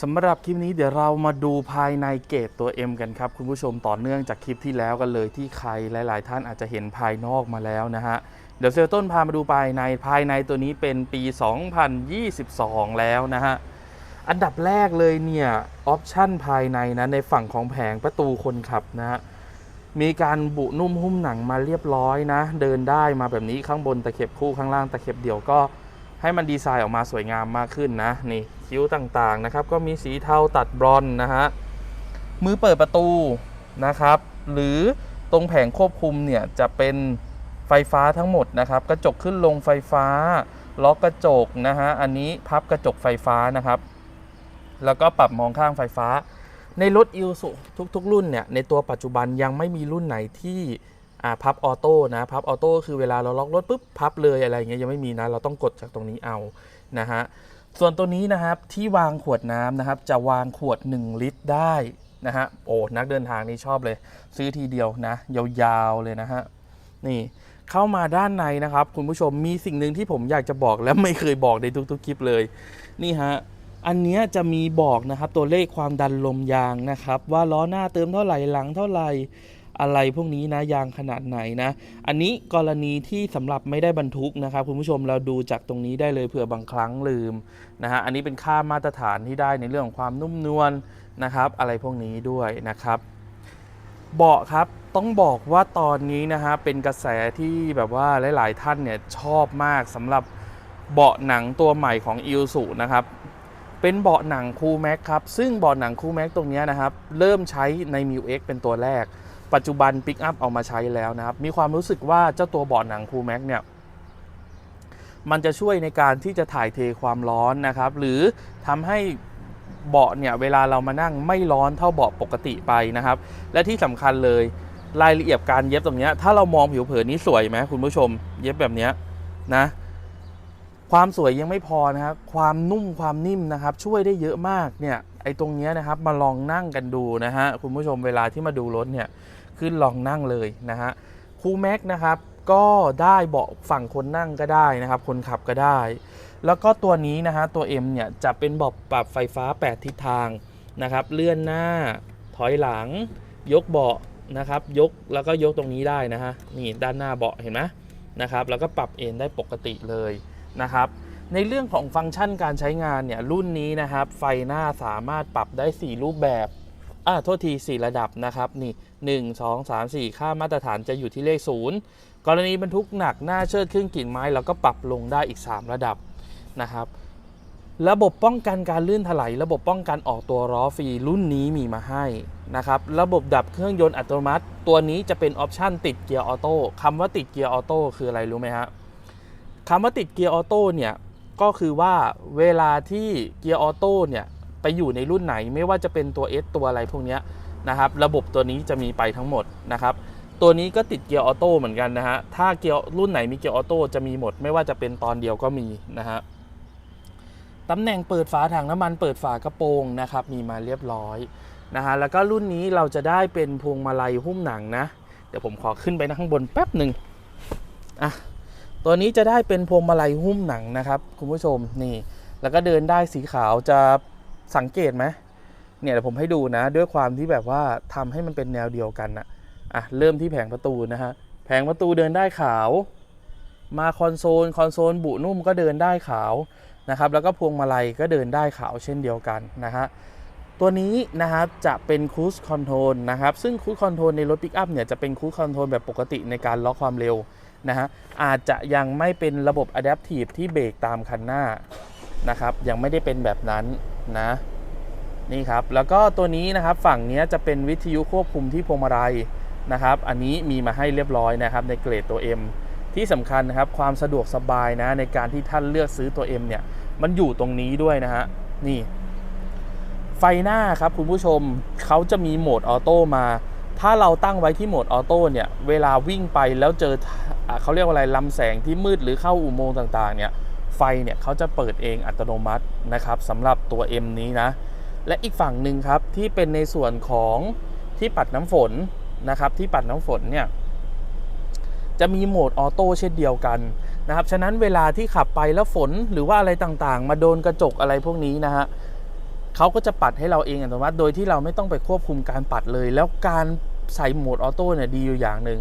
สำหรับคลิปนี้เดี๋ยวเรามาดูภายในเกตตัว M กันครับ คุณผู้ชมต่อเนื่องจากคลิปที่แล้วกันเลยที่ใครหลาย ๆ ท่านอาจจะเห็นภายนอกมาแล้วนะฮะ เดี๋ยวเซลต้นพามาดูภายในภายในตัวนี้เป็นปี 2022 แล้วนะฮะ อันดับแรกเลยเนี่ย ออปชั่นภายในนะ ในฝั่งของแผงประตูคนขับนะฮะ มีการบุนุ่มหุ้มหนังมาเรียบร้อยนะ เดินได้มาแบบนี้ข้างบนตะเข็บคู่ข้างล่างตะเข็บเดี่ยวก็ ให้มันดีไซน์ออกมาสวยงามมากขึ้นนะนี่คิ้วต่างๆนะครับ ก็มีสีเทาตัดบรอนนะฮะมือเปิดประตูนะครับ หรือตรงแผงควบคุมเนี่ยจะเป็นไฟฟ้าทั้งหมดนะครับ กระจกขึ้นลงไฟฟ้า ล็อกกระจกนะฮะอันนี้พับกระจกไฟฟ้านะครับ แล้วก็ปรับมองข้างไฟฟ้า ในรถอิ s u ทุก ๆ รุ่นเนี่ยในตัวปัจจุบันยังไม่มีรุ่นไหนที่ อ่าพับออโต้นะพับออโต้คือเวลาเราล็อกรถปุ๊บพับเลยอะไรอย่างเงี้ยยังไม่มีนะ เราต้องกดจากตรงนี้เอานะฮะส่วนตัวนี้นะครับที่วางขวดน้ำนะครับ จะวางขวด 1 ลิตรได้นะฮะโอ้นักเดินทางนี่ชอบเลย ซื้อทีเดียวนะยาวๆเลยนะฮะนี่เข้ามาด้านในนะครับ คุณผู้ชมมีสิ่งหนึ่งที่ผมอยากจะบอกและไม่เคยบอกในทุกๆคลิปเลย นี่ฮะอันเนี้ยจะมีบอกนะครับตัวเลขความดันลมยางนะครับ ว่าล้อหน้าเติมเท่าไหร่หลังเท่าไหร่ อะไรพวกนี้นะยางขนาดไหนนะ อันนี้กรณีที่สำหรับไม่ได้บรรทุกนะครับคุณผู้ชมเราดูจากตรงนี้ได้เลยเผื่อบางครั้งลืมนะฮะอันนี้เป็นค่ามาตรฐานที่ได้ในเรื่องของความนุ่มนวลนะครับ อะไรพวกนี้ด้วยนะครับ เบาะครับต้องบอกว่าตอนนี้นะฮะเป็นกระแสที่แบบว่าหลาย ๆ ท่านเนี่ยชอบมากสำหรับเบาะหนังตัวใหม่ของ i l s u นะครับเป็นเบาะหนังคูแม็กครับซึ่งเบาะหนังคูแม็กตรงนี้นะครับเริ่มใช้ใน m ิว X เป็นตัวแรก ปัจจุบันปิกอัพเอามาใช้แล้วนะครับ มีความรู้สึกว่าเจ้าตัวเบาะหนังคูแม็กเนี่ยมันจะช่วยในการที่จะถ่ายเทความร้อนนะครับ หรือทำให้เบาะเนี่ยเวลาเรามานั่งไม่ร้อนเท่าเบาะปกติไปนะครับ และที่สำคัญเลยรายละเอียดการเย็บตรงนี้ถ้าเรามองผิวเผินนี้สวยไหมคุณผู้ชม เย็บแบบนี้นะความสวยยังไม่พอนะครับ ความนุ่มความนิ่มนะครับ ช่วยได้เยอะมากเนี่ยไอ้ตรงนี้นะครับมาลองนั่งกันดูนะฮะคุณผู้ชมเวลาที่มาดูรถเนี่ย ขึ้นลองนั่งเลยนะฮะคูแม็กนะครับก็ได้เบาะฝั่งคนนั่งก็ได้นะครับ คนขับก็ได้ แล้วก็ตัวนี้นะฮะตัว M เนี่ยจะเป็นเบาะปรับไฟฟ้า 8 ทิศทางนะครับ เลื่อนหน้าถอยหลัง ยกเบาะนะครับ ยกแล้วก็ยกตรงนี้ได้นะฮะนี่ด้านหน้าเบาะเห็นไหมนะครับ แล้วก็ปรับเอนได้ปกติเลยนะครับ ในเรื่องของฟังก์ชันการใช้งานเนี่ยรุ่นนี้นะครับ ไฟหน้าสามารถปรับได้ 4 รูปแบบ อ่าโทษที 4 ระดับนะครับนี่1 2 3 4 ค่ามาตรฐานจะอยู่ที่เลข 0 กรณีบรรทุกหนักหน้าเชิดครึ่งกิ่งไม้เราก็ปรับลงได้อีก 3 ระดับนะครับ ระบบป้องกันการลื่นถลายระบบป้องกันออกตัวล้อฟรีรุ่นนี้มีมาให้นะครับ ระบบดับเครื่องยนต์อัตโนมัติ ตัวนี้จะเป็นออปชันติดเกียร์ออโต้คำว่าติดเกียร์ออโต้คืออะไรรู้ไหมฮะคำว่าติดเกียร์ออโต้เนี่ยก็คือว่าเวลาที่เกียร์ออโต้เนี่ย ไปอยู่ในรุ่นไหนไม่ว่าจะเป็นตัว S ตัวอะไรพวกนี้นะครับระบบตัวนี้จะมีไปทั้งหมดนะครับตัวนี้ก็ติดเกียร์ออโต้เหมือนกันนะฮะถ้าเกียร์รุ่นไหนมีเกียร์ออโต้จะมีหมด ไม่ว่าจะเป็นตอนเดียวก็มีนะฮะตำแหน่งเปิดฝาถังน้ำมันเปิดฝากระโปรงนะครับมีมาเรียบร้อยนะฮะแล้วก็รุ่นนี้เราจะได้เป็นพวงมาลัยหุ้มหนังนะ เดี๋ยวผมขอขึ้นไปนข้างบนแป๊บหนึ่งอะตัวนี้จะได้เป็นพวงมาลัยหุ้มหนังนะครับ คุณผู้ชมนี่ แล้วก็เดินได้สีขาวจะ สังเกตไหมเนี่ยเดี๋ยวผมให้ดูนะ ด้วยความที่แบบว่าทำให้มันเป็นแนวเดียวกันนะอะเริ่มที่แผงประตูนะฮะแผงประตูเดินได้ขาว มาคอนโซลคอนโซลบุนุ่มก็เดินได้ขาวนะครับแล้วก็พวงมาลัยก็เดินได้ขาวเช่นเดียวกันนะฮะตัวนี้นะครับจะเป็นคูสคอนโทรลนะครับซึ่งคูสคอนโทรลในรถปิกอัพเนี่ยจะเป็นคูสคอนโทรลแบบปกติในการล็อกความเร็วนะฮะอาจจะยังไม่เป็นระบบ Adaptive ที่เบรกตามคันหน้า นะครับยังไม่ได้เป็นแบบนั้นนะนี่ครับแล้วก็ตัวนี้นะครับฝั่งนี้จะเป็นวิทยุควบคุมที่พวงมาลัยนะครับ อันนี้มีมาให้เรียบร้อยนะครับในเกรดตัว M ที่สำคัญนะครับความสะดวกสบายนะในการที่ท่านเลือกซื้อตัว M เนี่ยมันอยู่ตรงนี้ด้วยนะฮะนี่ ไฟหน้าครับคุณผู้ชมเขาจะมีโหมดออโต้มา ถ้าเราตั้งไว้ที่โหมดออโต้เนี่ยเวลาวิ่งไปแล้วเจออเขาเรียกว่าอะไรลำแสงที่มืดหรือเข้าอุโมงค์ต่างๆเนี่ย ฟเนี่ยเขาจะเปิดเองอัตโนมัตินะครับสำหรับตัว M นี้นะ และอีกฝั่งหนึ่งครับที่เป็นในส่วนของที่ปัดน้ำฝนนะครับ ที่ปัดน้ำฝนเนี่ยจะมีโหมดออโต้เช่นเดียวกันนะครับ ฉะนั้นเวลาที่ขับไปแล้วฝนหรือว่าอะไรต่างๆ มาโดนกระจกอะไรพวกนี้นะฮะเขาก็จะปัดให้เราเองอัตโนมัติ โดยที่เราไม่ต้องไปควบคุมการปัดเลย แล้วการใส่โหมดออโต้เนี่ยดีอยู่อย่างหนึ่ง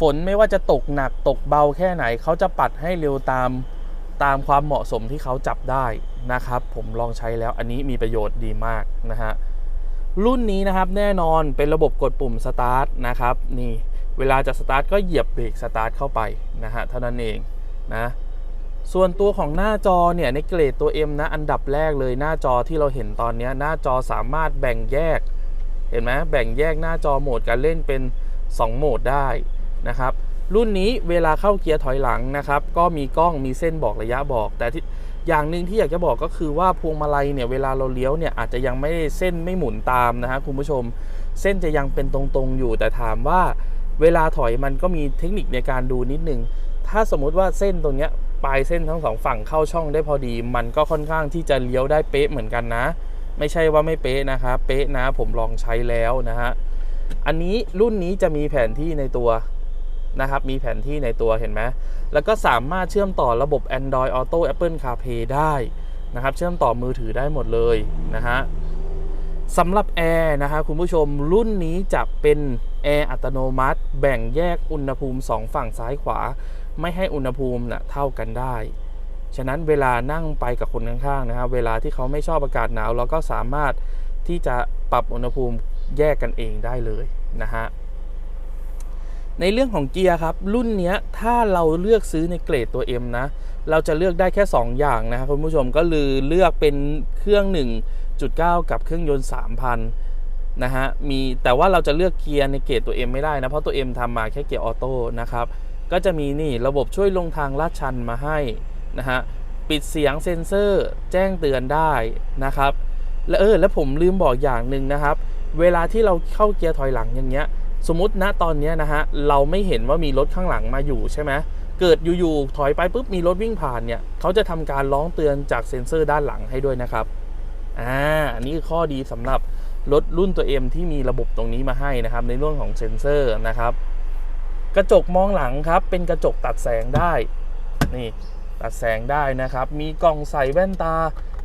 ฝนไม่ว่าจะตกหนักตกเบาแค่ไหนเขาจะปัดให้เร็วตาม ตามความเหมาะสมที่เขาจับได้นะครับ ผมลองใช้แล้วอันนี้มีประโยชน์ดีมากนะฮะรุ่นนี้นะครับแน่นอนเป็นระบบกดปุ่มสตาร์ทนะครับนี่เวลาจะสตาร์ทก็เหยียบเบรกสตาร์ทเข้าไปนะฮะเท่านั้นเองนะส่วนตัวของหน้าจอเนี่ยในเกรดตัว M นะอันดับแรกเลยหน้าจอที่เราเห็นตอนนี้หน้าจอสามารถแบ่งแยก เห็นไหมแบ่งแยกหน้าจอโหมดการเล่นเป็น 2 โหมดได้นะครับ รุ่นนี้เวลาเข้าเกียร์ถอยหลังนะครับ ก็มีกล้องมีเส้นบอกระยะบอก แต่ที่อย่างหนึ่งที่อยากจะบอกก็คือว่าพวงมาลัยเนี่ยเวลาเราเลี้ยวเนี่ยอาจจะยังไม่เส้นไม่หมุนตามนะฮะคุณผู้ชม เส้นจะยังเป็นตรงๆอยู่ แต่ถามว่าเวลาถอยมันก็มีเทคนิคในการดูนิดนึง ถ้าสมมุติว่าเส้นตรงเนี้ยปลายเส้นทั้งสองฝั่งเข้าช่องได้พอดี มันก็ค่อนข้างที่จะเลี้ยวได้เป๊ะเหมือนกันนะ ไม่ใช่ว่าไม่เป๊ะนะครับเป๊ะนะผมลองใช้แล้วนะฮะอันนี้รุ่นนี้จะมีแผนที่ในตัว นะครับ มีแผนที่ในตัวเห็นไหมแล้วก็สามารถเชื่อมต่อระบบ Android Auto Apple CarPlay ได้นะครับ เชื่อมต่อมือถือได้หมดเลยนะฮะสำหรับแอร์นะครับคุณผู้ชมรุ่นนี้จะเป็นแอร์อัตโนมัติ แบ่งแยกอุณหภูมิ 2 ฝั่งซ้ายขวา ไม่ให้อุณหภูมินะเท่ากันได้ ฉะนั้นเวลานั่งไปกับคนข้างๆนะครับเวลาที่เขาไม่ชอบอากาศหนาว เราก็สามารถที่จะปรับอุณหภูมิแยกกันเองได้เลยนะฮะ ในเรื่องของเกียร์ครับ รุ่นนี้ถ้าเราเลือกซื้อในเกรดตัว M นะ เราจะเลือกได้แค่ 2 อย่างนะครับคุณผู้ชมก็คือเลือกเป็นเครื่อง 1.9 กับเครื่องยนต์ 3,000 นะฮะมีแต่ว่าเราจะเลือกเกียร์ในเกรดตัว M ไม่ได้นะ เพราะตัว M ทำมาแค่เกียร์ออโต้นะครับ ก็จะมีนี่ระบบช่วยลงทางลาดชันมาให้นะฮะปิดเสียงเซ็นเซอร์แจ้งเตือนได้นะครับและเออแล้วผมลืมบอกอย่างหนึ่งนะครับ เวลาที่เราเข้าเกียร์ถอยหลังอย่างเงี้ย สมมติณตอนนี้นะฮะเราไม่เห็นว่ามีรถข้างหลังมาอยู่ใช่ไหมเกิดอยู่ๆถอยไปปุ๊บมีรถวิ่งผ่านเนี่ยเขาจะทำการร้องเตือนจากเซ็นเซอร์ด้านหลังให้ด้วยนะครับอ่าอันนี้คือข้อดีสำหรับรถรุ่นตัว M ที่มีระบบตรงนี้มาให้นะครับ ในเรื่องของเซ็นเซอร์นะครับ กระจกมองหลังครับ เป็นกระจกตัดแสงได้นี่ตัดแสงได้นะครับ มีกล่องใส่แว่นตา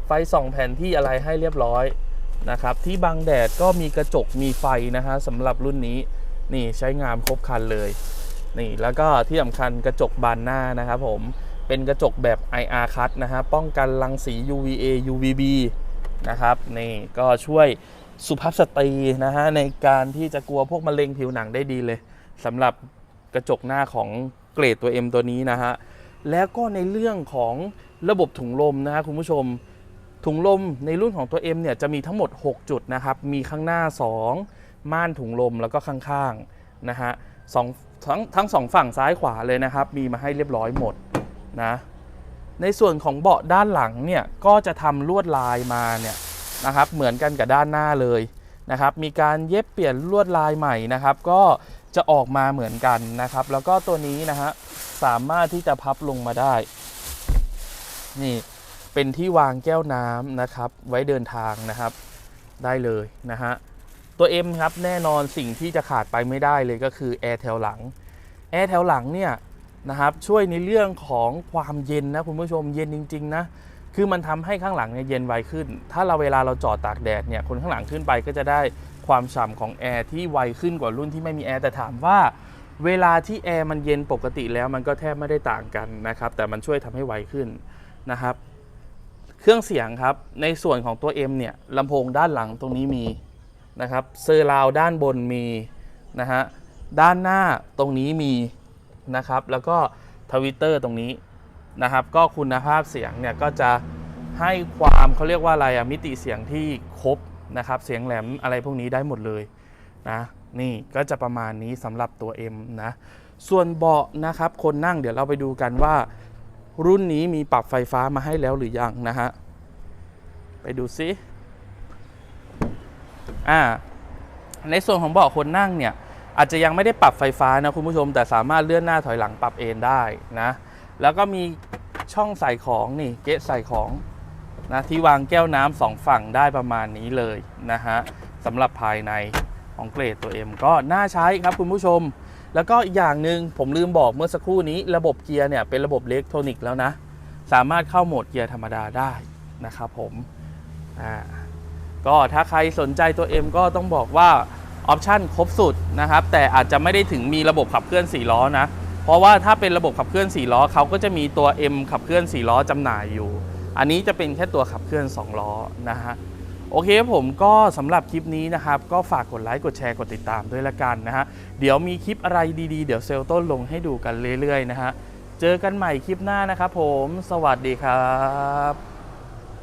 ไฟส่องแผนที่อะไรให้เรียบร้อยนะครับ ที่บังแดดก็มีกระจกมีไฟนะฮะสำหรับรุ่นนี้ นี่ใช้งานครบครันเลย นี่แล้วก็ที่สำคัญกระจกบานหน้านะครับผมเป็นกระจกแบบ IR cut นะฮะป้องกันรังสี UVA UVB นะครับนี่ก็ช่วยสุภาพสตรีนะฮะในการที่จะกลัวพวกมะเร็งผิวหนังได้ดีเลยสำหรับกระจกหน้าของเกรดตัว M ตัวนี้นะฮะแล้วก็ในเรื่องของระบบถุงลมนะฮะคุณผู้ชม ถุงลมในรุ่นของตัว M เนี่ยจะมีทั้งหมด 6 จุดนะครับ มีข้างหน้า 2 ม่านถุงลมแล้วก็ข้างๆนะฮะสองทั้งทั้งสองฝั่งซ้ายขวาเลยนะครับ มีมาให้เรียบร้อยหมดนะในส่วนของเบาะด้านหลังเนี่ยก็จะทำลวดลายมาเนี่ยนะครับเหมือนกันกับด้านหน้าเลยนะครับ มีการเย็บเปลี่ยนลวดลายใหม่นะครับ ก็จะออกมาเหมือนกันนะครับ แล้วก็ตัวนี้นะฮะสามารถที่จะพับลงมาได้ นี่เป็นที่วางแก้วน้ำนะครับ ไว้เดินทางนะครับ ได้เลยนะฮะ ตัว M ครับแน่นอนสิ่งที่จะขาดไปไม่ได้เลยก็คือแอร์แถวหลังแอร์แถวหลังเนี่ยนะครับช่วยในเรื่องของความเย็นนะคุณผู้ชมเย็นจริง ๆ นะคือมันทำให้ข้างหลังเนี่ยเย็นไวขึ้น ถ้าเราเวลาเราจอดตากแดดเนี่ยคนข้างหลังขึ้นไปก็จะได้ความฉ่ำของแอร์ที่ไวขึ้นกว่ารุ่นที่ไม่มีแอร์แต่ถามว่า เวลาที่แอร์มันเย็นปกติแล้วมันก็แทบไม่ได้ต่างกันนะครับแต่มันช่วยทำให้ไวขึ้นนะครับ เครื่องเสียงครับในส่วนของตัว M เนี่ยลำโพงด้านหลังตรงนี้มี นะครับเซอร์ราวด้านบนมีนะฮะด้านหน้าตรงนี้มีนะครับ แล้วก็ทวิตเตอร์ตรงนี้นะครับ ก็คุณภาพเสียงเนี่ยก็จะให้ความเขาเรียกว่าอะไรอะมิติเสียงที่ครบนะครับ เสียงแหลมอะไรพวกนี้ได้หมดเลยนะนี่ก็จะประมาณนี้สำหรับตัว M นะส่วนเบาะนะครับ คนนั่งเดี๋ยวเราไปดูกันว่า รุ่นนี้มีปรับไฟฟ้ามาให้แล้วหรือยังนะฮะไปดูซิ อ่าในส่วนของเบาะคนนั่งเนี่ยอาจจะยังไม่ได้ปรับไฟฟ้านะคุณผู้ชม แต่สามารถเลื่อนหน้าถอยหลังปรับเอนได้นะ แล้วก็มีช่องใส่ของนี่เกะใส่ของนะที่วางแก้วน้ำสองฝั่งได้ประมาณนี้เลยนะฮะสำหรับภายในของเกรดตัว M ก็น่าใช้ครับคุณผู้ชม แล้วก็อีกอย่างหนึ่งผมลืมบอกเมื่อสักครู่นี้ ระบบเกียร์เนี่ยเป็นระบบเล็กทรอนิกแล้วนะ สามารถเข้าโหมดเกียร์ธรรมดาได้นะครับผมอ่า ก็ถ้าใครสนใจตัว M ก็ต้องบอกว่าออปชั่นครบสุดนะครับ แต่อาจจะไม่ได้ถึงมีระบบขับเคลื่อน4ล้อนะ เพราะว่าถ้าเป็นระบบขับเคลื่อน4ล้อเขาก็จะมีตัว M ขับเคลื่อน4ล้อจำหน่ายอยู่ อันนี้จะเป็นแค่ตัวขับเคลื่อน 2 ล้อนะฮะโอเคผมก็สำหรับคลิปนี้นะครับ ก็ฝากกดไลค์กดแชร์กดติดตามด้วยละกันนะฮะเดี๋ยวมีคลิปอะไรดีๆ เดี๋ยวเซลต้นลงให้ดูกันเรื่อยๆนะฮะเจอกันใหม่คลิปหน้านะครับผม สวัสดีครับ